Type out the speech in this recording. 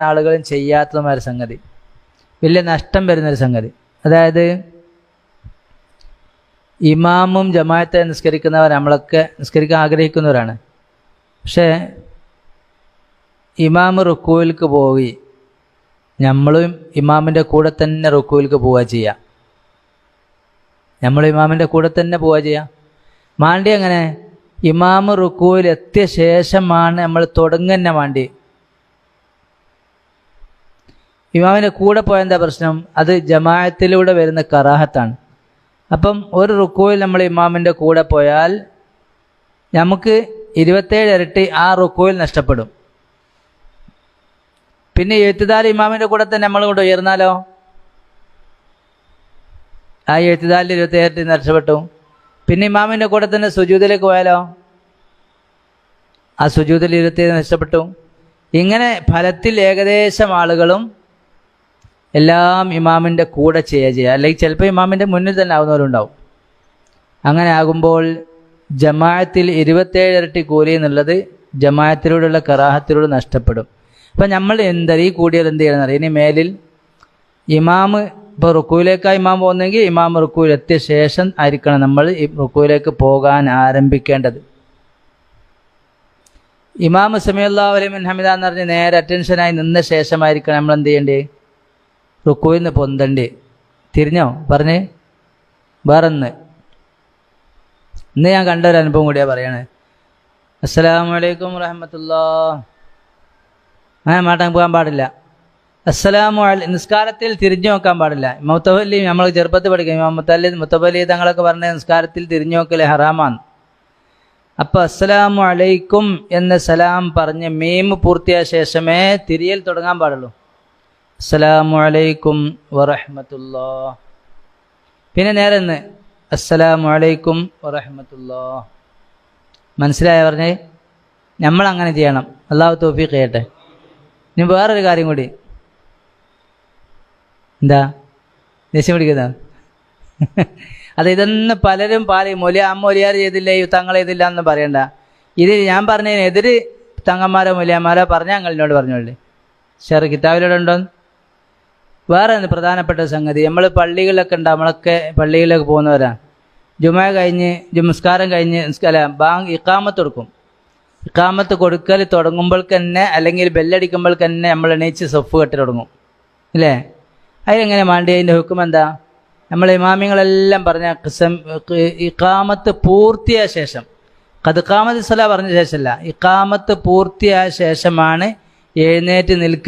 ആളുകളും ചെയ്യാത്തതുമായ സംഗതി. വലിയ നഷ്ടം വരുന്നൊരു സംഗതി. അതായത് ഇമാമും ജമാഅത്തെ നിസ്കരിക്കുന്നവർ നമ്മളൊക്കെ നിസ്കരിക്കാൻ ആഗ്രഹിക്കുന്നവരാണ്. പക്ഷേ ഇമാമ് റുക്കുവിൽക്ക് പോയി നമ്മളും ഇമാമിന്റെ കൂടെ തന്നെ റുക്കുവിൽക്ക് പോവുക ചെയ്യാം. നമ്മൾ ഇമാമിന്റെ കൂടെ തന്നെ പോവുക ചെയ്യാം. മാണ്ടി അങ്ങനെ ഇമാമ് റുക്കുവിൽ എത്തിയ ശേഷമാണ് നമ്മൾ തുടങ്ങുന്ന മാണ്ടി ഇമാമിന്റെ കൂടെ പോയ എന്താ പ്രശ്നം? അത് ജമാഅത്തിലൂടെ വരുന്ന കറാഹത്താണ്. അപ്പം ഒരു റുക്കുവിൽ നമ്മൾ ഇമാമിന്റെ കൂടെ പോയാൽ നമുക്ക് ഇരുപത്തേഴ് ഇരട്ടി ആ റുക്കുവിൽ നഷ്ടപ്പെടും. പിന്നെ എഴുത്തുദാൽ ഇമാമിന്റെ കൂടെ തന്നെ നമ്മൾ കൊണ്ട് ഉയർന്നാലോ? ആ എഴുത്തുദാലിൽ ഇരുപത്തേഴ് ഇരട്ടി നഷ്ടപ്പെട്ടു. പിന്നെ ഇമാമിന്റെ കൂടെ തന്നെ സുജൂതിലേക്ക് പോയാലോ? ആ സുജൂതിൽ ഇരുപത്തേഴ് നഷ്ടപ്പെട്ടു. ഇങ്ങനെ ഫലത്തിൽ ഏകദേശം ആളുകളും എല്ലാം ഇമാമിന്റെ കൂടെ ചെയ്യുക ചെയ്യുക. അല്ലെങ്കിൽ ചിലപ്പോൾ ഇമാമിന്റെ മുന്നിൽ തന്നെ ആവുന്നവരുണ്ടാവും. അങ്ങനെ ആകുമ്പോൾ ജമാഅത്തിൽ ഇരുപത്തേഴ് ഇരട്ടി കൂലി എന്നുള്ളത് ജമാഅത്തിലൂടെയുള്ള കറാഹത്തിലൂടെ നഷ്ടപ്പെടും. അപ്പം നമ്മൾ എന്താ ഈ കൂടിയാൽ എന്ത് ചെയ്യണം അറിയാം? ഇനി മേലിൽ ഇമാമ് ഇപ്പോൾ റുക്കുവിലേക്കാണ് ഇമാം പോകുന്നെങ്കിൽ ഇമാം റുക്കുവിലെത്തിയ ശേഷം ആയിരിക്കണം നമ്മൾ ഈ റുക്കുവിലേക്ക് പോകാൻ ആരംഭിക്കേണ്ടത്. ഇമാം സമയല്ലാ വലിയ ഹമിദ എന്ന് പറഞ്ഞ് നേരെ അറ്റൻഷനായി നിന്ന ശേഷമായിരിക്കണം നമ്മൾ എന്ത് ചെയ്യേണ്ടത്? റുക്കുവിൽ നിന്ന് പൊന്തണ്ട്. തിരിഞ്ഞോ? പറഞ്ഞ്. വേറൊന്ന്. ഇന്ന് ഞാൻ കണ്ട ഒരു അനുഭവം കൂടിയാ പറയണേ. അസ്സലാമു അലൈക്കും വറഹമത്തുല്ലാ ഞാൻ മാട്ടാൻ പോകാൻ പാടില്ല. അസ്സലാമു അലൈ നിസ്കാരത്തിൽ തിരിഞ്ഞു നോക്കാൻ പാടില്ല. മുത്തവല്ലി നമ്മൾ ചെറുപ്പത്തിൽ പഠിക്കും. മുത്തല്ലി മുത്തവല്ലി തങ്ങളൊക്കെ പറഞ്ഞ നിസ്കാരത്തിൽ തിരിഞ്ഞു നോക്കൽ ഹറാമാണ്. അപ്പോൾ അസ്സലാമു അലൈക്കും എന്ന സലാം പറഞ്ഞ് മീം പൂർത്തിയായ ശേഷമേ തിരിയൽ തുടങ്ങാൻ പാടുള്ളൂ. അസ്സലാമു അലൈക്കും വറഹമത്തുല്ലാ പിന്നെ നേരെ അസ്സലാമു അലൈക്കും വറഹമത്തുല്ലാ മനസ്സിലായ പറഞ്ഞേ? നമ്മൾ അങ്ങനെ ചെയ്യണം. അള്ളാഹു തോഫീഖ് ചെയ്യട്ടെ. ഇനി വേറൊരു കാര്യം കൂടി. എന്താ? ദേഷ്യം പിടിക്കുന്ന? അത് ഇതൊന്ന് പലരും പാലി മൊലി അമ്മ മൊലിയാർ ചെയ്തില്ല? തങ്ങൾ ചെയ്തില്ല എന്ന് പറയണ്ട. ഇത് ഞാൻ പറഞ്ഞതിനെതിര് തങ്ങന്മാരോ മൊലിയന്മാരോ പറഞ്ഞ ഞങ്ങളിനോട് പറഞ്ഞോളി. ഷെറ് കിതാബിലൂടെ ഉണ്ടോ വേറെ പ്രധാനപ്പെട്ട സംഗതി? നമ്മൾ പള്ളികളിലൊക്കെ ഉണ്ട് നമ്മളൊക്കെ പള്ളികളിലൊക്കെ പോകുന്നവരാണ് ജുമ കഴിഞ്ഞ് ജുമസ്കാരം കഴിഞ്ഞ് അല്ല ബാങ്ക് ഇക്കാമത്ത് കൊടുക്കും. ഇക്കാമത്ത് കൊടുക്കൽ തുടങ്ങുമ്പോൾ തന്നെ അല്ലെങ്കിൽ ബെല്ലടിക്കുമ്പോൾ തന്നെ നമ്മൾ എണീച്ച് സൊഫ് കെട്ടി തുടങ്ങും. അല്ലേ അതിലെങ്ങനെ മാണ്ടി? അതിന്റെ ഹുക്കും എന്താ? നമ്മൾ ഇമാമിങ്ങളെല്ലാം പറഞ്ഞ ഇക്കാമത്ത് പൂർത്തിയായ ശേഷം. കതുക്കാമത്ത് സല പറഞ്ഞ ശേഷമല്ല ഇക്കാമത്ത് പൂർത്തിയായ ശേഷമാണ് എഴുന്നേറ്റ് നിൽക്കൽ